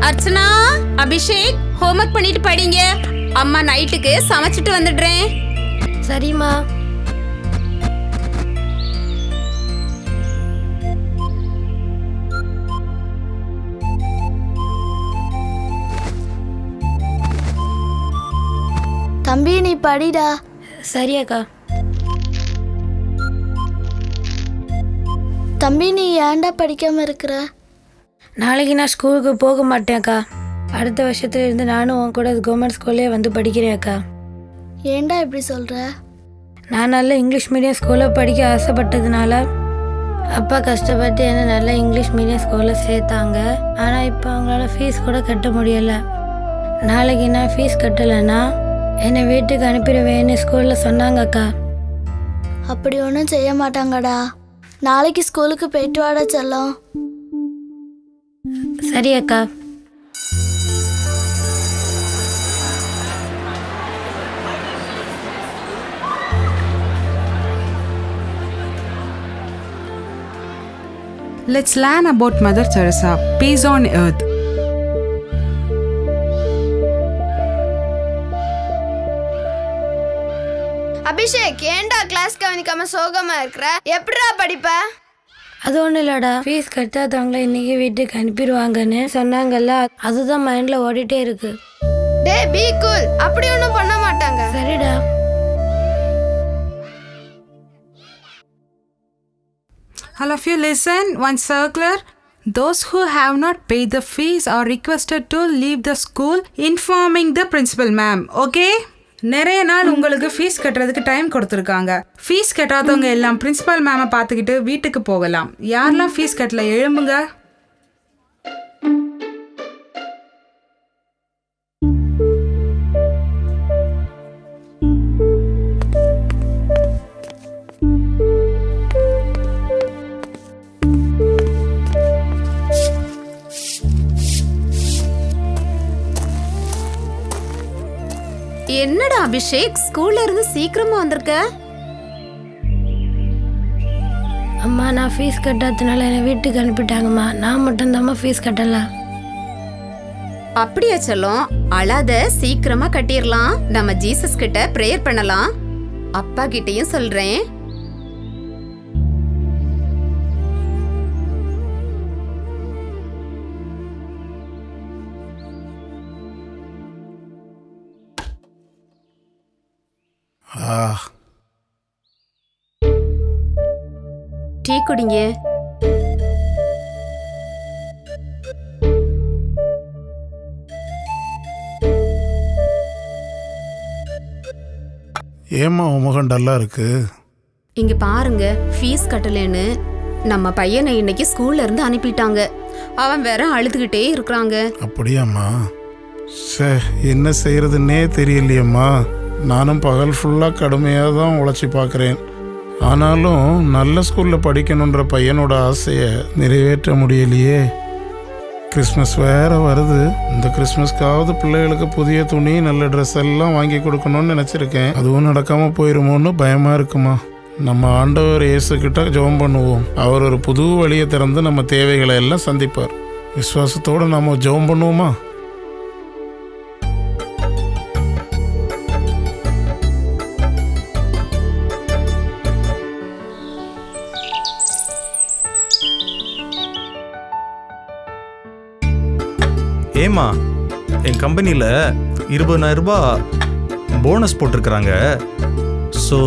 Archana Abhishek homework பண்ணிட்டு படிங்க அம்மா நைட்டுக்கு சமைச்சிட்டு வந்துடுறேன். சரிம்மா. தம்பி நீ படிடா. சரி அக்கா. தம்பி நீ ஏன்டா படிக்காம இருக்கிற? நாளைக்கு நான் ஸ்கூலுக்கு போக மாட்டேன் அக்கா. அடுத்த வருஷத்துல இருந்து நானும் உன் கூட கவர்மெண்ட் ஸ்கூல்லே வந்து படிக்கிறேன் அக்கா. ஏன்டா இப்படி சொல்ற? நான் நல்ல இங்கிலீஷ் மீடியம் ஸ்கூலில் படிக்க ஆசைப்பட்டதுனால அப்பா கஷ்டப்பட்டு என்னை நல்ல இங்கிலீஷ் மீடியம் ஸ்கூலில் சேர்த்தாங்க. ஆனால் இப்போ அவங்களால ஃபீஸ் கூட கட்ட முடியலை. நாளைக்கு நான் ஃபீஸ் கட்டலைன்னா என்னை வீட்டுக்கு அனுப்பிடுவேன்னு ஸ்கூலில் சொன்னாங்க அக்கா. அப்படி ஒன்றும் செய்ய மாட்டாங்கடா. நாளைக்கு ஸ்கூலுக்கு போயிட்டு வாடா செல்லம். சரி அக்கா Let's learn about Mother Teresa. Peace on earth. Abhishek ஏன்டா கிளாஸ் கவனிக்காம சோகமா இருக்கிற எப்படிடா படிப்ப அது ஒன்றும் இல்லடா ஃபீஸ் கட்டாதவங்கள இன்னைக்கு வீட்டுக்கு அனுப்பிடுவாங்கன்னு சொன்னாங்கல்ல அதுதான் மைண்டில் ஓடிட்டே இருக்கு டே பி கூல் அப்படி ஒன்றும் பண்ண மாட்டாங்க சரிடா All of you listen. One circular. Those who have not paid the fees are requested to leave the school informing the principal ma'am. Okay? நிறைய நாள் உங்களுக்கு ஃபீஸ் கட்டுறதுக்கு டைம் கொடுத்துருக்காங்க. ஃபீஸ் கட்டாதவங்க எல்லாம் பிரின்சிபால் மேமை பார்த்துக்கிட்டு வீட்டுக்கு போகலாம். யாரெல்லாம் ஃபீஸ் கட்டல? எழும்புங்க. அபிஷேக் ஸ்கூல்ல இருந்து சீக்கிரமா வந்திருக்க. அம்மா நான் ஃபீஸ் கட்டாததுனால என்னை வீட்டுக்கு அனுப்பிட்டாங்கம்மா. நான் மட்டும்தாம்மா ஃபீஸ் கட்டல. அப்படியா செல்லம் அழாத சீக்கிரமா கட்டிடலாம் நம்ம ஜீசஸ் கிட்ட ப்ரேயர் பண்ணலாம். அப்பா கிட்டயும் சொல்றேன். டீ குடிங்க. ஏம்மா உன் முகம் டல்லாக இருக்கு? இங்க பாருங்க ஃபீஸ் கட்டலைன்னு. நம்ம பையனை இன்னைக்கு ஸ்கூல்ல இருந்து அனுப்பிட்டாங்க. அவன் வேற அழுதுகிட்டே இருக்கிறாங்க. அப்படியாம்மா? சே என்ன செய்கிறதுன்னே தெரியலையேம்மா. நானும் பகல் ஃபுல்லாக கடுமையாக தான் உழைச்சி பார்க்குறேன். ஆனாலும் நல்ல ஸ்கூலில் படிக்கணுன்ற பையனோட ஆசையை நிறைவேற்ற முடியலையே. கிறிஸ்மஸ் வேறு வருது. இந்த கிறிஸ்மஸ்க்காவது பிள்ளைகளுக்கு புதிய துணி நல்ல ட்ரெஸ் எல்லாம் வாங்கி கொடுக்கணும்னு நினச்சிருக்கேன். அதுவும் நடக்காமல் போயிருமோன்னு பயமாக இருக்குமா? நம்ம ஆண்டவர் இயேசுக்கிட்ட ஜெபம் பண்ணுவோம். அவர் ஒரு புது வழியை திறந்து நம்ம தேவைகளை எல்லாம் சந்திப்பார். விசுவாசத்தோடு நம்ம ஜெபம் பண்ணுவோமா? ஏமா என் கம்பெனியில் இருபதாயிரம் ரூபாய் போனஸ் போட்டிருக்கிறாங்க. ஸோ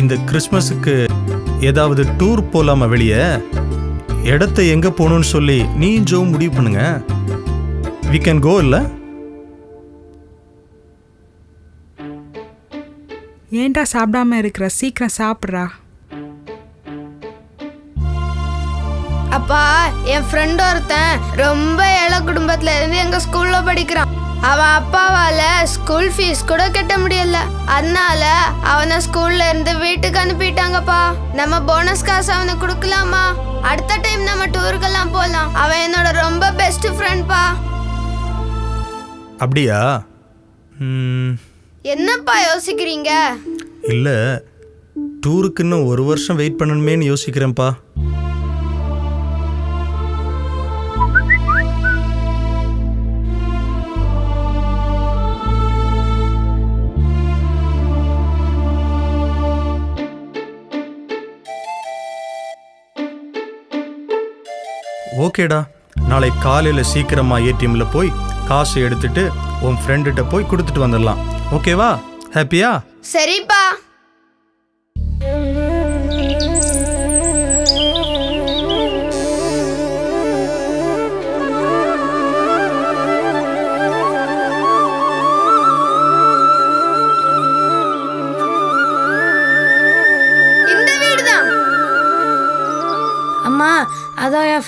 இந்த கிறிஸ்மஸுக்கு ஏதாவது டூர் போகலாமா வெளியே? இடத்த எங்கே போகணும்னு சொல்லி நீ ஜோ முடிவு பண்ணுங்க. வி கேன் கோ இல்லை? ஏன்டா சாப்பிடாம இருக்கிற? சீக்கிரம் சாப்பிட்றா. அப்பா என் ஃப்ரெண்ட் ஒருத்தன் ரொம்ப ஏழை குடும்பத்துல இருந்து எங்க ஸ்கூல்ல படிக்கிறான். அவன் அப்பாவால ஸ்கூல் ஃபீஸ் கூட கட்ட முடியல. அதனால அவனை ஸ்கூல்ல இருந்து வீட்டுக்கு அனுப்பிட்டாங்கப்பா. நம்ம போனஸ் காசு அவனுக்கு கொடுக்கலாமா? அடுத்த டைம் நம்ம டூருக்கெல்லாம் போகலாம் அவன் என்னோட ரொம்ப பெஸ்ட் ஃப்ரெண்ட்ப்பா அப்படியா? ம், என்னப்பா யோசிக்கிறீங்க? இல்லை டூருக்கு இன்னும் ஒரு வருஷம் வெயிட் பண்ணணுமேன்னு யோசிக்கிறேன்ப்பா. ஓகேடா. நாளை காலையில் சீக்கிரமாக ஏடிஎம்மில் போய் காசு எடுத்துட்டு உன் ஃப்ரெண்டுகிட்ட போய் கொடுத்துட்டு வந்துடலாம் ஓகேவா? ஹாப்பியா சரிப்பா.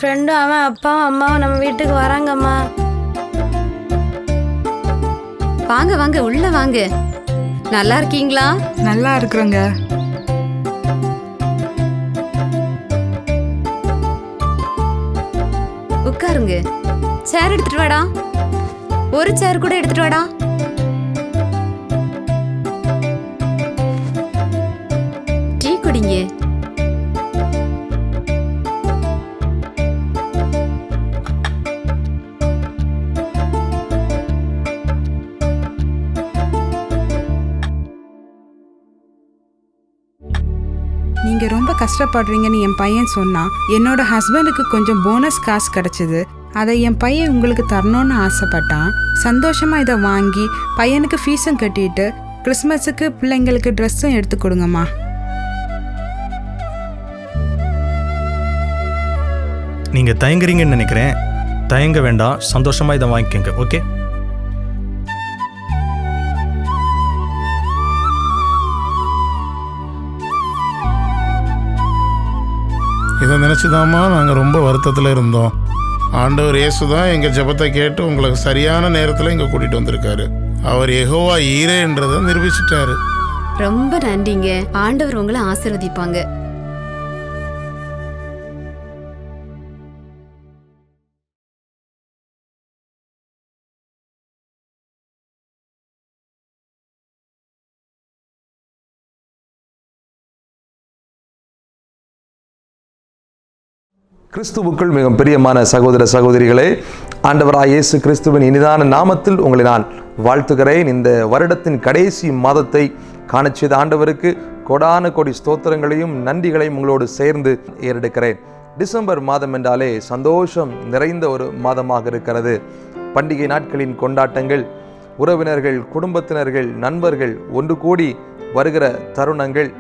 ஃப்ரெண்டும் அவன் அப்பாவும் அம்மாவும் நம்ம வீட்டுக்கு வராங்கம்மா. வாங்க வாங்க உள்ள வாங்க. நல்லா இருக்கீங்களா? நல்லா இருக்கிறோங்க. உட்காருங்க. சேர் எடுத்துட்டு வாடா. ஒரு சேர் கூட எடுத்துட்டு வாடா. கஷ்டப்படுறீங்கன்னு என் பையன் சொன்னான் என்னோட ஹஸ்பண்டுக்கு கொஞ்சம் போனஸ் காசு கிடைச்சது. அதை என் பையன் உங்களுக்கு தரணும்னு ஆசைப்பட்டான் சந்தோஷமா இதை வாங்கி பையனுக்கு ஃபீஸும் கட்டிட்டு கிறிஸ்மஸுக்கு பிள்ளைங்களுக்கு ட்ரெஸ்ஸும் எடுத்து கொடுங்கம்மா. நீங்கள் தயங்குறீங்கன்னு நினைக்கிறேன். தயங்க வேண்டாம் சந்தோஷமாக இதை வாங்கிக்கோங்க ஓகே இதை நினச்சிதாம்மா நாங்கள் ரொம்ப வருத்தத்தில் இருந்தோம். ஆண்டவர் இயேசு தான் எங்கள் ஜெபத்தை கேட்டு உங்களுக்கு சரியான நேரத்தில் இங்கே கூட்டிகிட்டு வந்திருக்காரு. அவர் எகோவா ஈரேன்றதை நிரூபிச்சிட்டாரு. ரொம்ப நன்றிங்க. ஆண்டவர் உங்களை ஆசிர்வதிப்பாங்க. கிறிஸ்துவுக்குள் மிகவும் பிரியமான சகோதர சகோதரிகளே ஆண்டவராய் இயேசு கிறிஸ்துவின் இனிதான நாமத்தில் உங்களை நான் வாழ்த்துகிறேன். இந்த வருடத்தின் கடைசி மாதத்தை காணச் செய்த ஆண்டவருக்கு கொடான கொடி ஸ்தோத்திரங்களையும் நன்றிகளையும் உங்களோடு சேர்ந்து ஏறெடுக்கிறேன். டிசம்பர் மாதம் என்றாலே சந்தோஷம் நிறைந்த ஒரு மாதமாக இருக்கிறது. பண்டிகை நாட்களின் கொண்டாட்டங்கள் உறவினர்கள் குடும்பத்தினர்கள் நண்பர்கள் ஒன்று கூடி வருகிற தருணங்கள்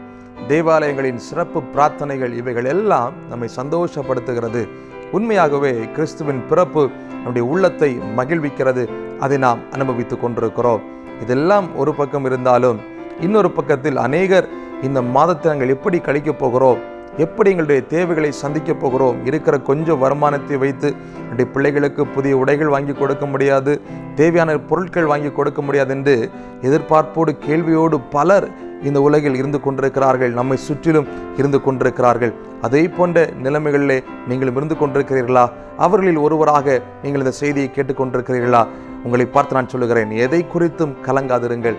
தேவாலயங்களின் சிறப்பு பிரார்த்தனைகள் இவைகள் எல்லாம் நம்மை சந்தோஷப்படுத்துகிறது. உண்மையாகவே கிறிஸ்துவின் பிறப்பு நம்முடைய உள்ளத்தை மகிழ்விக்கிறது. அதை நாம் அனுபவித்துக் கொண்டிருக்கிறோம். இதெல்லாம் ஒரு பக்கம் இருந்தாலும் இன்னொரு பக்கத்தில் அநேகர் இந்த மாதத்தை நாங்கள் எப்படி கழிக்கப் போகிறோம்? எப்படி எங்களுடைய தேவைகளை சந்திக்கப் போகிறோம்? இருக்கிற கொஞ்சம் வருமானத்தை வைத்து என்னுடைய பிள்ளைகளுக்கு புதிய உடைகள் வாங்கி கொடுக்க முடியாது. தேவையான பொருட்கள் வாங்கி கொடுக்க முடியாது என்று எதிர்பார்ப்போடு கேள்வியோடு பலர் இந்த உலகில் இருந்து கொண்டிருக்கிறார்கள் நம்மை சுற்றிலும் இருந்து கொண்டிருக்கிறார்கள். அதே போன்ற நிலைமைகளிலே நீங்களும் இருந்து கொண்டிருக்கிறீர்களா? அவர்களில் ஒருவராக நீங்கள் இந்த செய்தியை கேட்டுக்கொண்டிருக்கிறீர்களா உங்களை பார்த்து நான் சொல்லுகிறேன் எதை குறித்தும் கலங்காதிருங்கள்.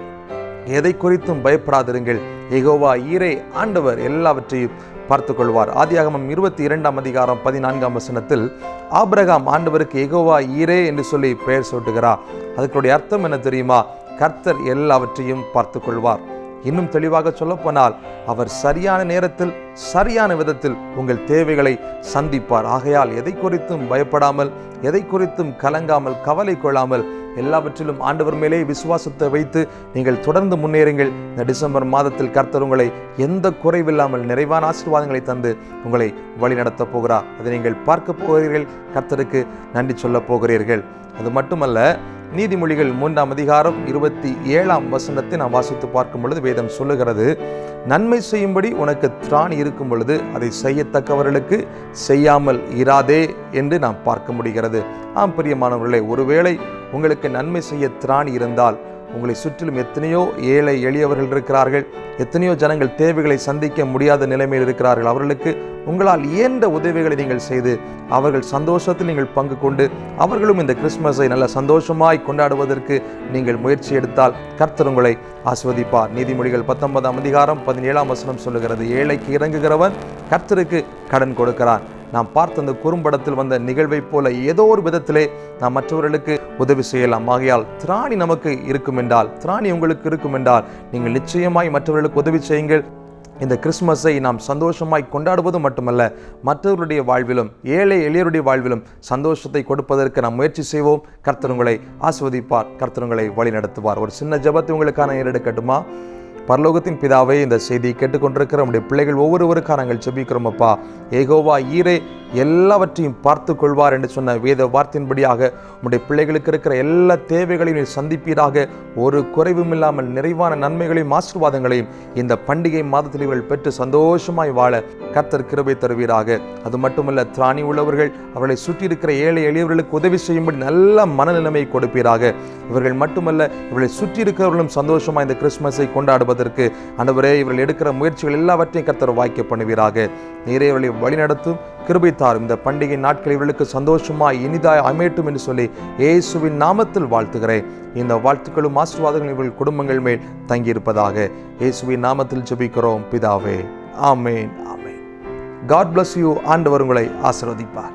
எதை குறித்தும் பயப்படாதிருங்கள். எகோவா ஈரே ஆண்டவர் எல்லாவற்றையும் பார்த்துக் கொள்வார் ஆதியாகமம் இருபத்தி இரண்டாம் அதிகாரம் பதினான்காம் வசனத்தில் ஆபிரகாம் ஆண்டவருக்கு எகோவா ஈரே என்று சொல்லி பெயர் சூட்டுகிறார். அதுக்குடைய அர்த்தம் என்ன தெரியுமா? கர்த்தர் எல்லாவற்றையும் பார்த்து கொள்வார் இன்னும் தெளிவாக சொல்லப்போனால் அவர் சரியான நேரத்தில் சரியான விதத்தில் உங்கள் தேவைகளை சந்திப்பார். ஆகையால் எதை குறித்தும் பயப்படாமல் எதை குறித்தும் கலங்காமல் கவலை கொள்ளாமல் எல்லாவற்றிலும் ஆண்டவர் மேலே விசுவாசத்தை வைத்து நீங்கள் தொடர்ந்து முன்னேறுங்கள். இந்த டிசம்பர் மாதத்தில் கர்த்தர் உங்களை எந்த குறைவில்லாமல் நிறைவான ஆசீர்வாதங்களை தந்து உங்களை வழிநடத்தப் போகிறார். அதை நீங்கள் பார்க்க போகிறீர்கள். கர்த்தருக்கு நன்றி சொல்லப் போகிறீர்கள். அது மட்டுமல்ல நீதிமொழிகள் மூன்றாம் அதிகாரம் இருபத்தி ஏழாம் வசனத்தை நாம் வாசித்து பார்க்கும் பொழுது வேதம் சொல்லுகிறது நன்மை செய்யும்படி உனக்கு திராணி இருக்கும் பொழுது அதை செய்யத்தக்கவர்களுக்கு செய்யாமல் இராதே என்று நாம் பார்க்க முடிகிறது. ஆம் பிரியமானவர்களே ஒருவேளை உங்களுக்கு நன்மை செய்ய திராணி இருந்தால் உங்களை சுற்றிலும் எத்தனையோ ஏழை எளியவர்கள் இருக்கிறார்கள். எத்தனையோ ஜனங்கள் தேவைகளை சந்திக்க முடியாத நிலைமையில் இருக்கிறார்கள். அவர்களுக்கு உங்களால் இயன்ற உதவிகளை நீங்கள் செய்து அவர்கள் சந்தோஷத்தில் நீங்கள் பங்கு கொண்டு அவர்களும் இந்த கிறிஸ்மஸை நல்ல சந்தோஷமாய் கொண்டாடுவதற்கு நீங்கள் முயற்சி எடுத்தால் கர்த்தர் உங்களை ஆஸ்வதிப்பார் நீதிமொழிகள் பத்தொன்பதாம் அதிகாரம் பதினேழாம் வசனம் சொல்லுகிறது ஏழைக்கு இறங்குகிறவன் கர்த்தருக்கு கடன் கொடுக்கிறான். நாம் பார்த்த அந்த குறும்படத்தில் வந்த நிகழ்வைப் போல ஏதோ ஒரு விதத்திலே நாம் மற்றவர்களுக்கு உதவி செய்யலாம். ஆகையால் திராணி நமக்கு இருக்கும் என்றால் திராணி உங்களுக்கு இருக்கும் என்றால் நீங்கள் நிச்சயமாய் மற்றவர்களுக்கு உதவி செய்யுங்கள். இந்த கிறிஸ்மஸை நாம் சந்தோஷமாய் கொண்டாடுவது மட்டுமல்ல மற்றவருடைய வாழ்விலும் ஏழை எளியருடைய வாழ்விலும் சந்தோஷத்தை கொடுப்பதற்கு நாம் முயற்சி செய்வோம். கர்த்தருங்களை ஆஸ்வதிப்பார் கர்த்தருங்களை வழிநடத்துவார் வழி நடத்துவார் ஒரு சின்ன ஜபத்தை உங்களுக்கான ஏறெடுக்கட்டுமா? பரலோகத்தின் பிதாவே இந்த செய்தியை கேட்டுக்கொண்டிருக்கிற நம்முடைய பிள்ளைகள் ஒவ்வொருவருக்காக நாங்கள் செபிக்கிறோம் அப்பா. ஏகோவா ஈரே எல்லாவற்றையும் பார்த்து கொள்வார் என்று சொன்ன வேத வார்த்தையின்படியாக உம்முடைய பிள்ளைகளுக்கு இருக்கிற எல்லா தேவைகளையும் சந்திப்பீராக. ஒரு குறைவும் இல்லாமல் நிறைவான நன்மைகளையும் ஆசீர்வாதங்களையும் இந்த பண்டிகை மாதத்தில் இவர்கள் பெற்று சந்தோஷமாய் வாழ கர்த்தர் கிருபை தருவீராக. அது மட்டுமல்ல திராணி உள்ளவர்கள் அவர்களை சுற்றி இருக்கிற ஏழை எளியவர்களுக்கு உதவி செய்யும்படி நல்ல மனநிலைமை கொடுப்பீராக. இவர்கள் மட்டுமல்ல இவர்களை சுற்றி இருக்கிறவர்களும் சந்தோஷமா இந்த கிறிஸ்மஸை கொண்டாடுவதற்கு ஆண்டவரே இவர்கள் எடுக்கிற முயற்சிகள் எல்லாவற்றையும் கர்த்தர் வாய்க்க பண்ணுவீராக. நீரே இவர்களை வழிநடத்தும் கிருபித்தாரும். இந்த பண்டிகை நாட்கள் இவர்களுக்கு சந்தோஷமாய் இனிதாய் அமையட்டும் என்று சொல்லி இயேசுவின் நாமத்தில் வாழ்த்துகிறேன். இந்த வாழ்த்துக்களும் ஆசீர்வாதங்களும் இவர்கள் குடும்பங்கள் மேல் தங்கியிருப்பதாக இயேசுவின் நாமத்தில் ஜெபிக்கிறோம். பிதாவே ஆமேன் ஆமேன். காட் பிளஸ் யூ ஆண்டவர் உங்களை ஆசிர்வதிப்பார்.